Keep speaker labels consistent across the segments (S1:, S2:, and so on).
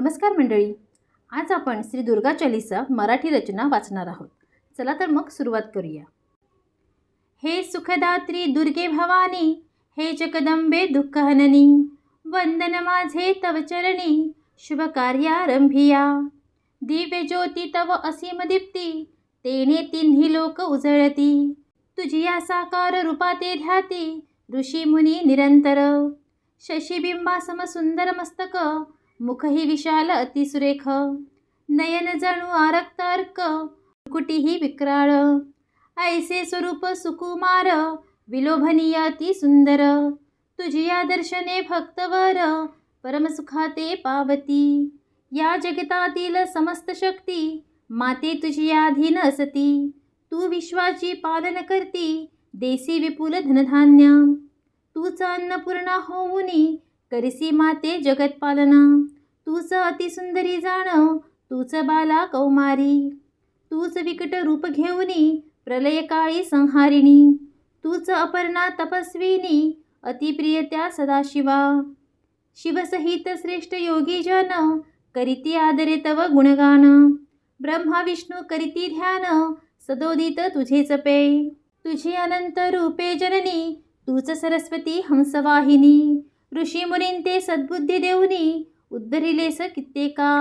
S1: नमस्कार मंडळी. आज आपण श्री दुर्गा चालीसा मराठी रचना वाचणार आहोत. चला तर मग सुरुवात करूया. हे सुखदात्री दुर्गे भवानी हे जगदंबे दुःखहननी वंदन माझे तव चरणी शुभ कार्यारंभिया दिव्य ज्योती तव असीम दीप्ती तेने तिन्ही लोक उजळती. तुझी या साकार रूपाते ध्याती ऋषी मुनी निरंतर. शशिबिंबासम सुंदर मस्तक मुखही विशाल अतिसुरेख. नयन जणू आरक्त अर्क कुटीही विक्राळ. ऐसे स्वरूप सुकुमार विलोभनीय अति सुंदर. तुझी या दर्शने भक्तवर परमसुखाते पावती. या जगतातील समस्त शक्ती माते तुझी अधीन असती. तू विश्वाची पालन करती देसी विपुल धनधान्य. तूच अन्नपूर्णा होऊनी करिसी माते जगतपालना तूच अतिसुंदरी जाण तूच बाला कौमारी. तूच विकट रूप घेऊनी प्रलयकाळी संहारिणी. तूच अपर्णा तपस्विनी अतिप्रियत्या सदाशिवा. शिवसहित श्रेष्ठ योगी जन करीती आदरे तव गुणगान. ब्रह्मा विष्णू करीती ध्यान सदोदित तुझे पे तुझी अनंत रूपे जननी तूच सरस्वती हंसवाहिनी. ऋषी ते सद्बुद्धी देऊनी उद्धरिलेस कित्येका.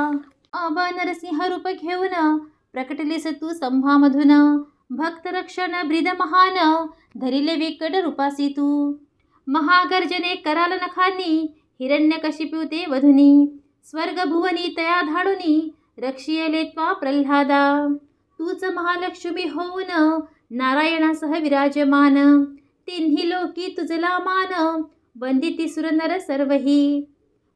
S1: आबा नरसिंह रूप घेऊन प्रकटलेस तू संभामधून. भक्तरक्षण ब्रिद महान धरिले विकट रूपासी तू. महागर्जने कराल नखानी कशी ते वधुनी. स्वर्गभुवनी तया धाडुनी रक्षियले त्वा प्रल्हादा तूच महालक्ष्मी होऊन नारायणासह विराजमान. तिन्ही लोकी तुझला मान वंदिती सुरनर सर्वही.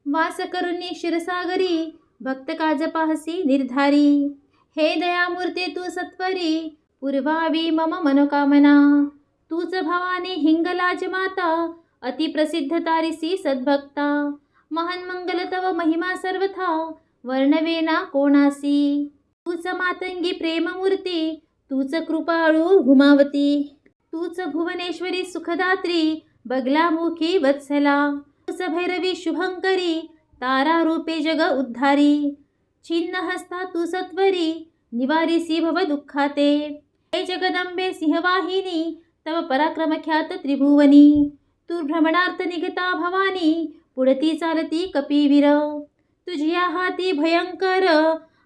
S1: वास करुणी क्षीरसागरी भक्त काज पाहसी निर्धारी. हे दयामूर्ती तू सत्वरी पुरवावी मम मनोकामना. तूच भवानी हिंगलाज माता अतिप्रसिद्ध तारिसी सद्भक्ता. महान मंगल तव महिमा सर्वथा वर्णवेना कोणासी. तूच मातंगी प्रेममूर्ती तूच कृपाळू घुमावती. तूच भुवनेश्वरी सुखदात्री बगलामुखी वत्सला। तूच भैरवी शुभंकरी तारा रूपे जग उद्धारी। छिन्न हस्ता तू सत्वरी निवारिसी भव दुःखाते। हे जगदंबे सिंहवाहिनी तव पराक्रमख्यात त्रिभुवनी। तू भ्रमणार्थ निघता भवानी पुढती चालती कपिवीर। तुझ्या हाती भयंकर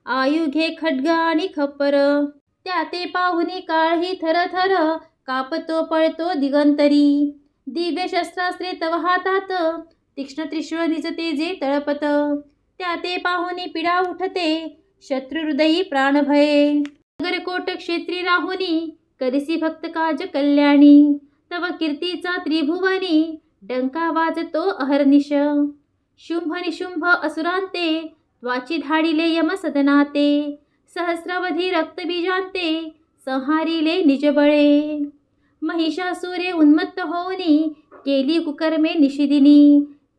S1: आयुघे खड्ग आणि खप्पर। त्या ते पाहुनी काळही थर थर कापतो पळतो दिगंतरी। दिव्य शस्त्रास्त्रे तव हातात. तीक्ष्ण त्रिशूळ निजते जे तळपत. त्या ते पाहुनी पिडा उठते. शत्रुहृदयी प्राणभये नगरकोट क्षेत्री राहुनी करिसी भक्त काज कल्याणी. तव कीर्तीचा त्रिभुवनी डंका वाजतो अहर्निश. शुंभ निशुंभ असुरांते त्वाची धाडिले यम सदनाते. सहस्रावधी रक्तबीजांते संहारिले निजबळे. महिषासुरे उन्मत्त होऊनी केली कुकर्मे निशिदिनी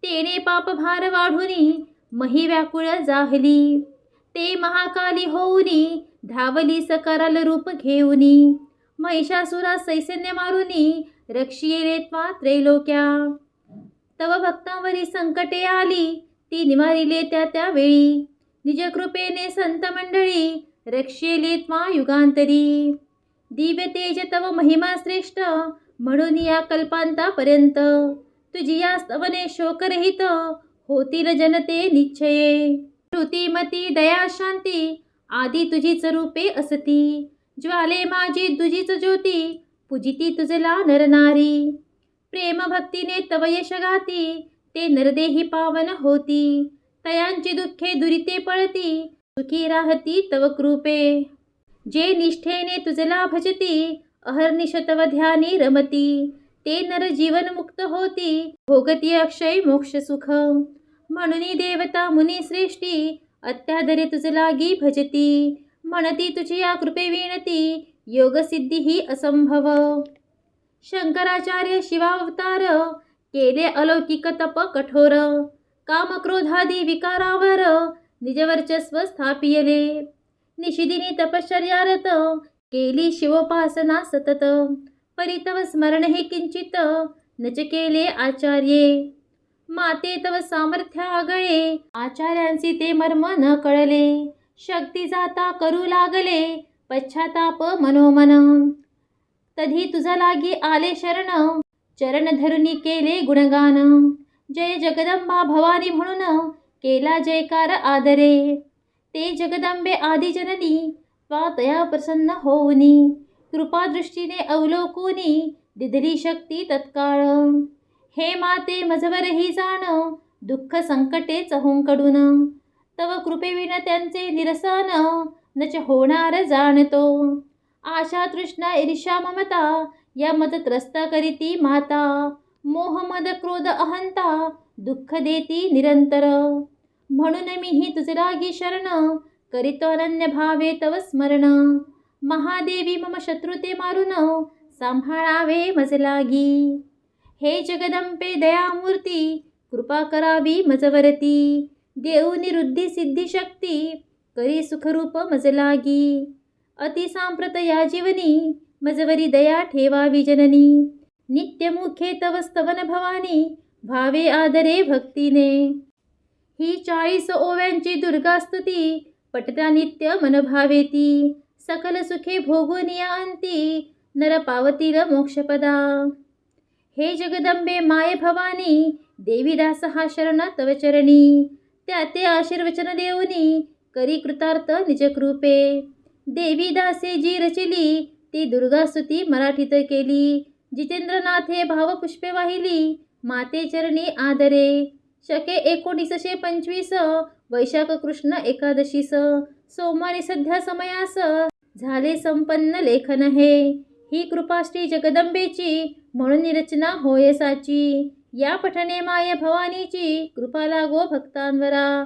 S1: तेने पापभार वाढुनी मही व्याकुळ जाहली ते महाकाली होऊनी धावली सकराल रूप घेऊनी महिषासुरा सैसन्य मारुनी रक्षिये त्वा त्रैलोक्या तव भक्तांवरी संकटे आली ती निवारिले त्या त्यावेळी निजकृपेने संत मंडळी रक्षिले त्वा युगांतरी दिव्य तेज तव महिमा श्रेष्ठ म्हणून या कल्पांतापर्यंत. तुझी या स्तवने शोकरहित होतील जनते निश्चये. श्रुतिमती दया शांती आदी तुझीच रूपे असती. ज्वाले माझी तुझीच ज्योती पूजिती तुझला नरनारी प्रेम भक्तीने तव यश गाती ते नरदेही पावन होती. तयांची दुःखे दुरिते पळती सुखी राहती तव कृपे. जे निष्ठेने तुझला भजती अहर्निशतव ध्यानी रमती. ते नर जीवन मुक्त होती भोगती अक्षय मोक्ष सुख. म्हणून देवता मुनी श्रेष्ठी अत्यादरे तुझ गी भजती. म्हणती तुझी या कृपे विणती योगसिद्धी ही असंभव. शंकराचार्य शिवावतार केले अलौकिक तप कठोर. कामक्रोधादी विकारावर निजवर्चस्व स्थापियले. निशिदिनी तपश्चर्यारत केली शिवोपासना सतत. परितव स्मरण हे किंचित नच केले आचार्ये. माते तव सामर्थ्य आगळे आचार्यांचे ते मर्म न कळले. शक्ती जाता करू लागले पश्चाताप मनोमन. तधी तुझा लागी आले शरण चरण धरुनी केले गुणगान. जय जगदंबा भवानी म्हणून केला जयकार आदरे. ते जगदंबे आदिजननी त्वा प्रसन्न होऊनी. कृपादृष्टीने अवलोकुनी दिदली शक्ती तत्काळ. हे माते मजवरही जाण दुःख संकटे चहूंकडून तव कृपेविन त्यांचे निरसन नच होणार जाणतो. आशा तृष्णा ईर्षा ममता या मत त्रस्त करीती माता. मोह मद क्रोध अहंता दुःख देती निरंतर. म्हणून मीही तुझ रागी शरण करीतो अनन्य भावे तव स्मरण. महादेवी मम शत्रुते मारून सांभाळावे मज लागी. हे जगदंबे दयामूर्ती कृपा करावी मजवरती. देऊ निरुद्धी सिद्धी शक्ती करी सुखरूप मज लागी. अतिसांप्रत या जीवनी मजवरी दया ठेवावी जननी. नित्यमुखे तव स्तवन भवानी भावे आदरे भक्तीने. ही चाळीस ओव्यांची दुर्गास्तुती पटता नित्य मनभावेती. सकल सुखे भोगून या अंती नरपावतील मोक्षपदा. हे जगदंबे माय भवानी देवीदास हा शरण तव चरणी. त्या ते आशीर्वचन देऊनी करी कृतार्थ निजकृपे देवीदासे जी रचिली ती दुर्गास्तुती मराठीत केली. जितेंद्रनाथे भावपुष्पे वाहिली माते चरणी आदरे. शके एकोणीसशे पंचवीस वैशाख कृष्ण एकादशीस सोमवारी सध्या समयास झाले संपन्न लेखन हे. ही कृपा श्री जगदंबेची म्हणून रचना होय साची या पठणे माय भवानीची कृपा लागो भक्तांवरा.